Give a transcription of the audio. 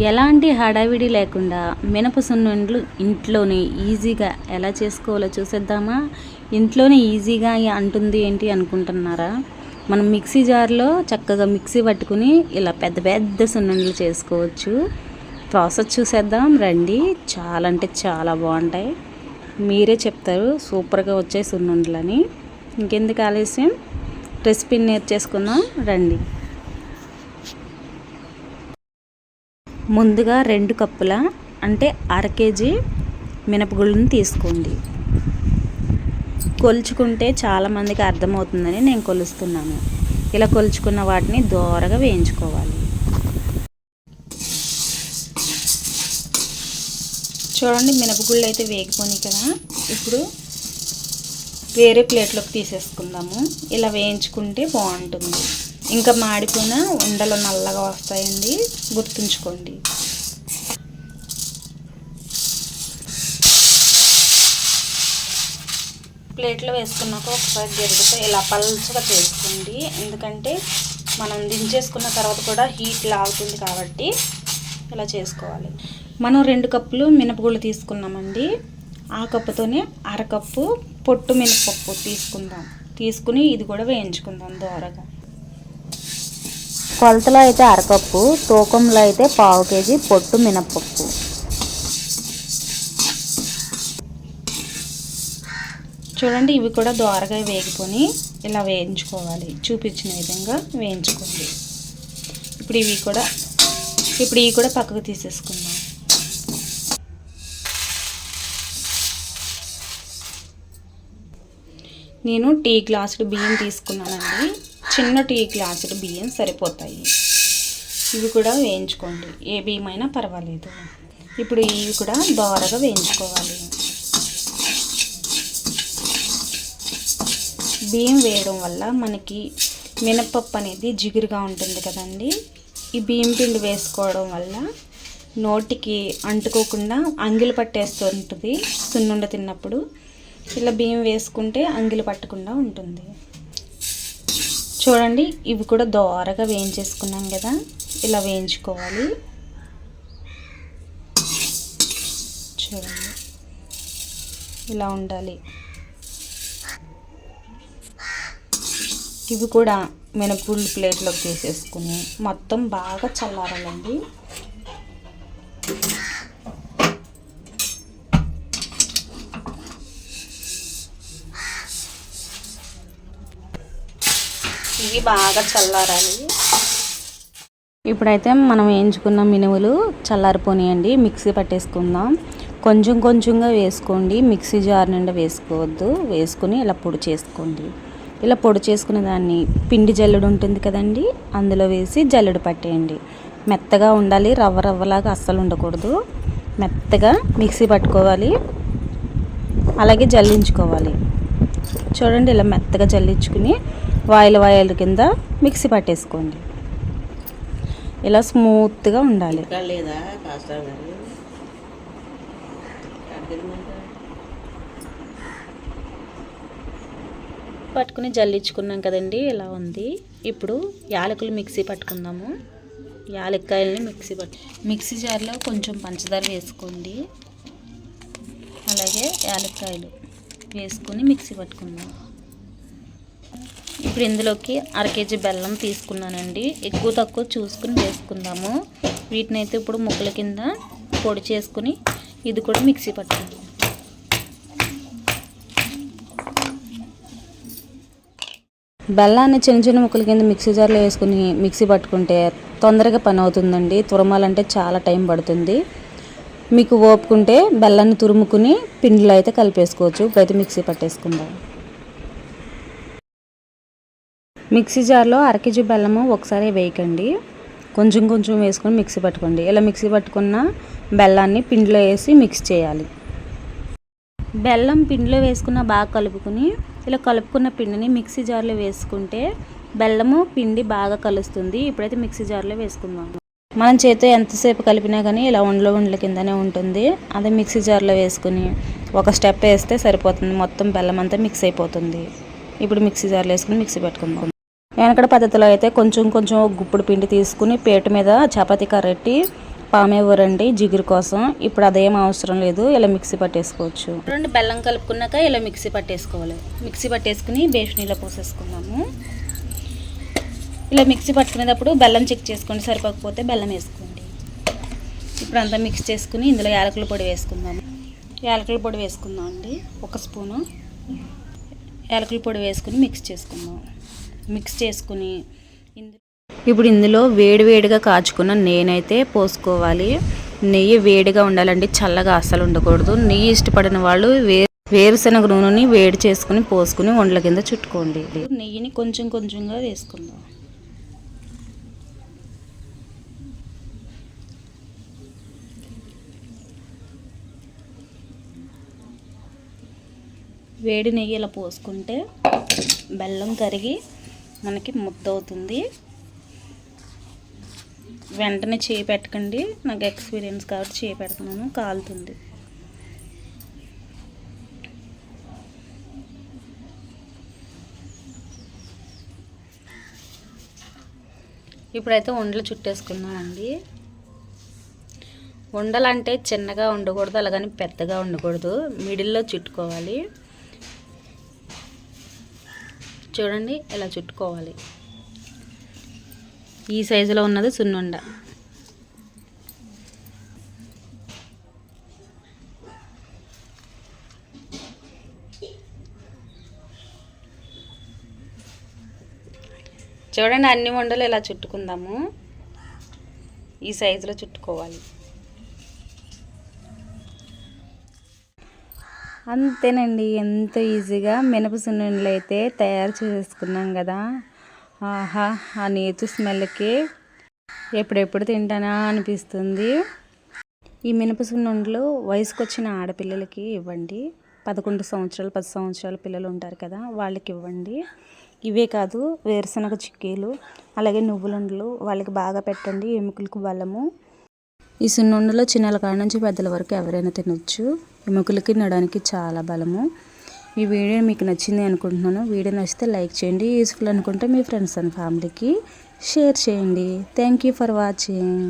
ఎలాంటి హడావిడి లేకుండా మినప సున్నుండ్లు ఇంట్లోనే ఈజీగా ఎలా చేసుకోవాలో చూసేద్దామా? ఇంట్లోనే ఈజీగా అంటుంది ఏంటి అనుకుంటున్నారా? మనం మిక్సీ జార్లో చక్కగా మిక్సీ పట్టుకుని ఇలా పెద్ద పెద్ద సున్నుండ్లు చేసుకోవచ్చు. ప్రాసెస్ చూసేద్దాం రండి. చాలా అంటే చాలా బాగుంటాయి. మీరే చెప్తారు సూపర్గా వచ్చే సున్నుండలని. ఇంకెందుకు ఆలస్యం? రెసిపీని నేర్చేసుకుందాం రండి. ముందుగా రెండు కప్పుల అంటే అర కేజీ మినపగుళ్ళని తీసుకోండి. కొలుచుకుంటే చాలామందికి అర్థమవుతుందని నేను కొలుస్తున్నాను. ఇలా కొలుచుకున్న వాటిని దోరగా వేయించుకోవాలి. చూడండి మినపగుళ్ళు అయితే వేగిపోయి కదా. ఇప్పుడు వేరే ప్లేట్లోకి తీసేసుకుందాము. ఇలా వేయించుకుంటే బాగుంటుంది. ఇంకా మాడిపోయిన ఉండలు నల్లగా వస్తాయండి. గుర్తుంచుకోండి. ప్లేట్లో వేసుకున్నాక ఒకసారి జరిగిపోయి ఇలా పల్చగా చేసుకోండి. ఎందుకంటే మనం దించేసుకున్న తర్వాత కూడా హీట్ లాగుతుంది కాబట్టి ఇలా చేసుకోవాలి. మనం రెండు కప్పులు మినపగుళ్ళు తీసుకున్నామండి. ఆ కప్పుతోనే అరకప్పు పొట్టు మినపప్పు తీసుకుందాం. తీసుకుని ఇది కూడా వేయించుకుందాం దోరగా. కొలతలో అయితే అరకప్పు తూకంలో అయితే పావు కేజీ పొట్టు మినప్పప్పు. చూడండి ఇవి కూడా దోరగా వేగిపోయి ఇలా వేయించుకోవాలి. చూపించిన విధంగా వేయించుకోండి. ఇప్పుడు ఇవి కూడా ఇప్పుడు ఇవి కూడా పక్కకు తీసేసుకుందాం. నేను టీ గ్లాసుడు బియ్యం తీసుకున్నానండి. చిన్న టీ గ్లాసులు బియ్యం సరిపోతాయి. ఇవి కూడా వేయించుకోండి. ఏ బియ్యం అయినా పర్వాలేదు. ఇప్పుడు ఇవి కూడా దోరగా వేయించుకోవాలి. బియ్యం వేయడం వల్ల మనకి మినపప్పు అనేది జిగురుగా ఉంటుంది కదండి. ఈ బియ్యం పిండి వేసుకోవడం వల్ల నోటికి అంటుకోకుండా అంగిలి పట్టేస్తుంటుంది సున్నుండ తిన్నప్పుడు. ఇలా బియ్యం వేసుకుంటే అంగిలి పట్టకుండా ఉంటుంది. చూడండి ఇవి కూడా దోరగా వేయించేసుకున్నాం కదా ఇలా వేయించుకోవాలి. చూడండి ఇలా ఉండాలి. ఇవి కూడా మినపుల్లు ప్లేట్లోకి తీసేసుకుని మొత్తం బాగా చల్లారాలండి. ఇవి బాగా చల్లారాలి. ఇప్పుడైతే మనం వేయించుకున్న మినుములు చల్లారిపోనియండి. మిక్సీ పట్టేసుకుందాం. కొంచెం కొంచెంగా వేసుకోండి. మిక్సీ జార్ నిండా వేసుకోవద్దు. వేసుకుని ఇలా పొడి చేసుకోండి. ఇలా పొడి చేసుకున్న దాన్ని పిండి జల్లుడు ఉంటుంది కదండి అందులో వేసి జల్లుడు పట్టేయండి. మెత్తగా ఉండాలి. రవ్వ రవ్వలాగా అస్సలు ఉండకూడదు. మెత్తగా మిక్సీ పట్టుకోవాలి. అలాగే జల్లించుకోవాలి. చూడండి ఇలా మెత్తగా జల్లించుకుని వాయిల్ వాయిల్ కింద మిక్సీ పట్టేసుకోండి. ఇలా స్మూత్గా ఉండాలి. లేదా కాస్త పట్టుకుని జల్లించుకున్నాం కదండి ఇలా ఉంది. ఇప్పుడు యాలకులు మిక్సీ పట్టుకుందాము. యాలక్కాయలని మిక్సీ పట్టు మిక్సీ జార్లో కొంచెం పంచదార వేసుకోండి. అలాగే యాలక్కాయలు వేసుకుని మిక్సీ పట్టుకుందాం. ఇప్పుడు ఇందులోకి అర కేజీ బెల్లం తీసుకున్నానండి. ఎక్కువ తక్కువ చూసుకుని వేసుకుందాము. వీటిని అయితే ఇప్పుడు ముక్కల కింద పొడి చేసుకుని ఇది కూడా మిక్సీ పట్టుకుందాం. బెల్లాన్ని చిన్న చిన్న ముక్కల కింద మిక్సీ జార్లో వేసుకుని మిక్సీ పట్టుకుంటే తొందరగా పని అవుతుందండి. తురమాలంటే చాలా టైం పడుతుంది. మీకు ఓపుకుంటే బెల్లాన్ని తురుముకుని పిండిలో అయితే కలిపేసుకోవచ్చు. ఇప్పుడైతే మిక్సీ పట్టేసుకుందాం. మిక్సీ జార్లో అర కేజీ బెల్లము ఒకసారి వేయకండి. కొంచెం కొంచెం వేసుకొని మిక్సీ పట్టుకోండి. ఇలా మిక్సీ పట్టుకున్న బెల్లాన్ని పిండిలో వేసి మిక్స్ చేయాలి. బెల్లం పిండిలో వేసుకున్న బాగా కలుపుకుని ఇలా కలుపుకున్న పిండిని మిక్సీ జార్లో వేసుకుంటే బెల్లము పిండి బాగా కలుస్తుంది. ఇప్పుడైతే మిక్సీ జార్లో వేసుకుందాం. మనం చేతితో ఎంతసేపు కలిపినా కానీ ఇలా ఉండలో ఉండల కిందనే ఉంటుంది. అదే మిక్సీ జార్లో వేసుకుని ఒక స్టెప్ వేస్తే సరిపోతుంది. మొత్తం బెల్లం అంతా మిక్స్ అయిపోతుంది. ఇప్పుడు మిక్సీ జార్లో వేసుకుని మిక్సీ పెట్టుకుందాం. వెనకడ పద్ధతిలో అయితే కొంచెం కొంచెం గుప్పుడు పిండి తీసుకుని పేట మీద చపాతీ కర్రెట్టి పామేవరండి జిగురు కోసం. ఇప్పుడు అదేం అవసరం లేదు. ఇలా మిక్సీ పట్టేసుకోవచ్చు. రెండు బెల్లం కలుపుకున్నాక ఇలా మిక్సీ పట్టేసుకోవాలి. మిక్సీ పట్టేసుకుని బేషనీలో పోసేసుకున్నాము ఇలా మిక్సీ పట్టుకునేటప్పుడు బెల్లం చెక్ చేసుకోండి. సరిపోకపోతే బెల్లం వేసుకోండి. ఇప్పుడు అంతా మిక్స్ చేసుకుని ఇందులో యాలకుల పొడి వేసుకుందాము. యాలకుల పొడి వేసుకుందాం అండి ఒక స్పూను. యాలకుల పొడి వేసుకుని మిక్స్ చేసుకుందాం మిక్స్ చేసుకుని ఇప్పుడు ఇందులో వేడి వేడిగా కాచుకున్న నేనైతే పోసుకోవాలి. నెయ్యి వేడిగా ఉండాలండి చల్లగా అస్సలు ఉండకూడదు. నెయ్యి ఇష్టపడిన వాళ్ళు వే వేరుశనగ నూనెని వేడి చేసుకుని పోసుకుని వండ్ల కింద చుట్టుకోండి. నెయ్యిని కొంచెం కొంచెంగా వేసుకుందాం. వేడి నెయ్యి ఇలా పోసుకుంటే బెల్లం కరిగి మనకి ముద్ద అవుతుంది వెంటనే చేయి పెట్టకండి. నాకు ఎక్స్పీరియన్స్ కాబట్టి చేయి పెడుతున్నాను. కాలుతుంది. ఇప్పుడైతే ఉండలు చుట్టేసుకున్నామండి ఉండలంటే చిన్నగా ఉండకూడదు అలాగని పెద్దగా ఉండకూడదు. మిడిల్లో చుట్టుకోవాలి. చూడండి ఇలా చుట్టుకోవాలి. ఈ సైజులో ఉన్నది సున్నుండ. చూడండి అన్ని వండలు ఇలా చుట్టుకుందాము. ఈ సైజులో చుట్టుకోవాలి. అంతేనండి. ఎంతో ఈజీగా మినప సున్నుండలు అయితే తయారు చేసుకున్నాం కదా. ఆహా ఆ నేతు స్మెల్కి ఎప్పుడెప్పుడు తింటానా అనిపిస్తుంది. ఈ మినప సున్నుండలు వయసుకొచ్చిన ఆడపిల్లలకి ఇవ్వండి. పదకొండు సంవత్సరాలు పది సంవత్సరాల పిల్లలు ఉంటారు కదా వాళ్ళకి ఇవ్వండి. ఇవే కాదు వేరుశనగ చిక్కీలు అలాగే నువ్వులుండలు వాళ్ళకి బాగా పెట్టండి. ఎముకలకు బలము. ఈ సున్నుండలో చిన్నల కాడ నుంచి పెద్దల వరకు ఎవరైనా తినొచ్చు. ఎముకలకి తినడానికి చాలా బలము. ఈ వీడియో మీకు నచ్చింది అనుకుంటున్నాను. వీడియో నచ్చితే లైక్ చేయండి. యూస్ఫుల్ అనుకుంటే మీ ఫ్రెండ్స్ అండ్ ఫ్యామిలీకి షేర్ చేయండి. Thank you for watching.